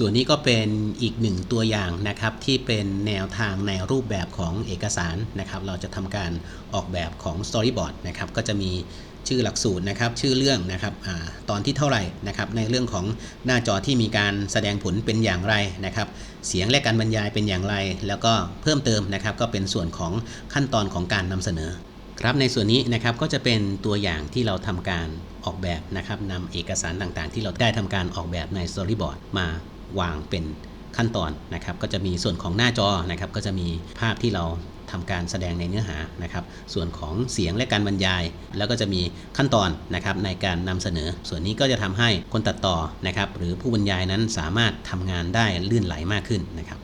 ส่วนนี้ก็เป็นอีกหนึ่งตัวอย่างนะครับที่เป็นแนวทางในรูปแบบของเอกสารนะครับ เราจะทำการออกแบบของ Storyboard นะครับก็จะมีชื่อหลักสูตรนะครับ ชื่อเรื่องนะครับอตอนที่เท่าไหร่นะครับ ในเรื่องของหน้าจอที่มีการแสดงผลเป็นอย่างไรนะครับ เสียงและการบรรยายเป็นอย่างไร แล้วก็เพิ่มเติมนะครับ ก็เป็นส่วนของขั้นตอนของการนำเสนอ ครับในส่วนนี้นะครับก็จะเป็นตัวอย่างที่เราทำการออกแบบนะครับนำเอกสารต่างๆ ที่เราได้ทำการออกแบบใน Storyboard มาวางเป็นขั้นตอนนะครับ ก็จะมีส่วนของหน้าจอนะครับ ก็จะมีภาพที่เราทำการแสดงในเนื้อหานะครับ ส่วนของเสียงและการบรรยาย แล้วก็จะมีขั้นตอนนะครับในการนำเสนอ ส่วนนี้ก็จะทำให้คนตัดต่อนะครับ หรือผู้บรรยายนั้นสามารถทำงานได้ลื่นไหลมากขึ้นนะครับ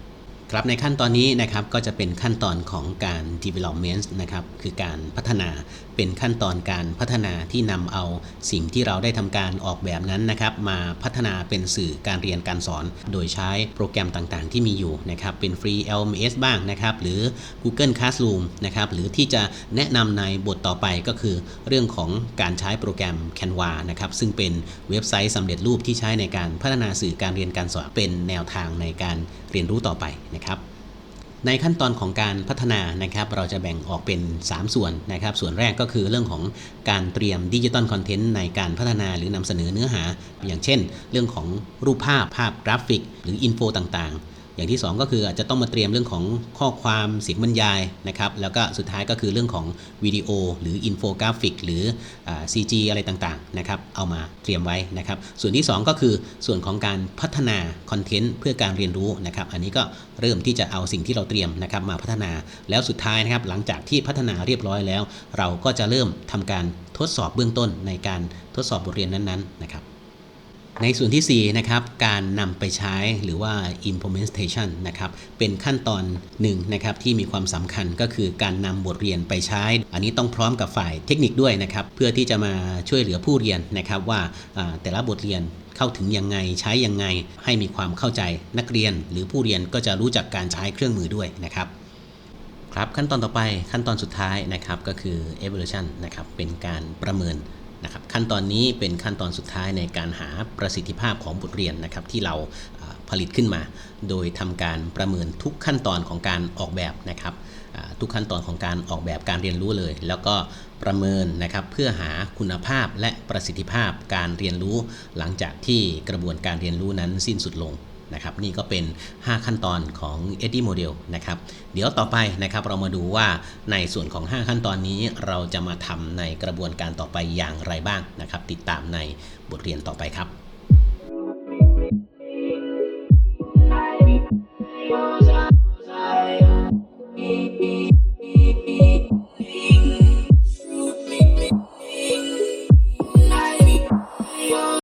ครับในขั้นตอนนี้นะครับก็จะเป็นขั้นตอนของการ development นะครับคือการพัฒนาเป็นขั้นตอนการพัฒนาที่นำเอาสิ่งที่เราได้ทำการออกแบบนั้นนะครับ มาพัฒนาเป็นสื่อการเรียนการสอน โดยใช้โปรแกรมต่างๆ ที่มีอยู่นะครับเป็นฟรี LMS บ้างนะครับหรือ Google Classroom นะครับหรือที่จะแนะนำในบทต่อไปก็คือเรื่องของการใช้โปรแกรม Canva นะครับซึ่งเป็นเว็บไซต์สำเร็จรูปที่ใช้ในการพัฒนาสื่อการเรียนการสอนเป็นแนวทางในการเรียนรู้ต่อไปนะครับในขั้นตอนของการพัฒนานะครับ เราจะแบ่งออกเป็น 3 ส่วนนะครับ ส่วนแรกก็คือเรื่องของการเตรียมดิจิตอลคอนเทนต์ในการพัฒนาหรือนำเสนอเนื้อหา อย่างเช่น เรื่องของรูปภาพภาพกราฟิก หรืออินโฟต่างๆ อย่างที่ 2 ก็คืออาจจะต้องมาเตรียมเรื่องของข้อความเสียงบรรยายนะครับแล้วก็สุดท้ายก็คือเรื่องของวิดีโอ หรืออินโฟกราฟิก หรือ CG อะไรต่างๆนะครับเอามาเตรียมไว้นะครับส่วนที่ 2 ก็คือส่วนของการพัฒนาคอนเทนต์เพื่อการเรียนรู้นะครับอันนี้ก็เริ่มที่จะเอาสิ่งที่เราเตรียมนะครับมาพัฒนาแล้วสุดท้ายนะครับหลังจากที่พัฒนาเรียบร้อยแล้ว เราก็จะเริ่มทำการทดสอบเบื้องต้นในการทดสอบบทเรียนนั้นๆนะครับ ในส่วนที่ 4 นะครับ การนำไปใช้หรือว่า implementation นะครับ เป็นขั้นตอนหนึ่งนะครับที่มีความสำคัญก็คือการนำบทเรียนไปใช้ อันนี้ต้องพร้อมกับฝ่ายเทคนิคด้วยนะครับ เพื่อที่จะมาช่วยเหลือผู้เรียนนะครับว่าแต่ละบทเรียนเข้าถึงยังไงใช้ยังไง ให้มีความเข้าใจนักเรียน หรือผู้เรียนก็จะรู้จักการใช้เครื่องมือด้วยนะครับครับขั้นตอนต่อไปขั้นตอนสุดท้ายนะครับก็คือ evaluation นะครับเป็นการประเมิน นะครับขั้นตอนนี้เป็นขั้นตอนสุดท้ายในการหาประสิทธิภาพของบทเรียนนะครับที่เราผลิตขึ้นมา โดยทำการประเมินทุกขั้นตอนของการออกแบบนะครับทุกขั้นตอนของการออกแบบการเรียนรู้เลย แล้วก็ประเมินนะครับเพื่อหาคุณภาพและประสิทธิภาพการเรียนรู้ หลังจากที่กระบวนการเรียนรู้นั้นสิ้นสุดลง นะครับนี่ก็เป็น 5 ขั้นตอนของ e d d y Model นะครับเดี๋ยวต่อไปนะครับเรามาดูว่าในส่วนของ 5 ขั้นตอนนี้เราจะมาทำในกระบวนการต่อไปอย่างไรบ้างนะครับ ติดตามในบทเรียนต่อไปครับ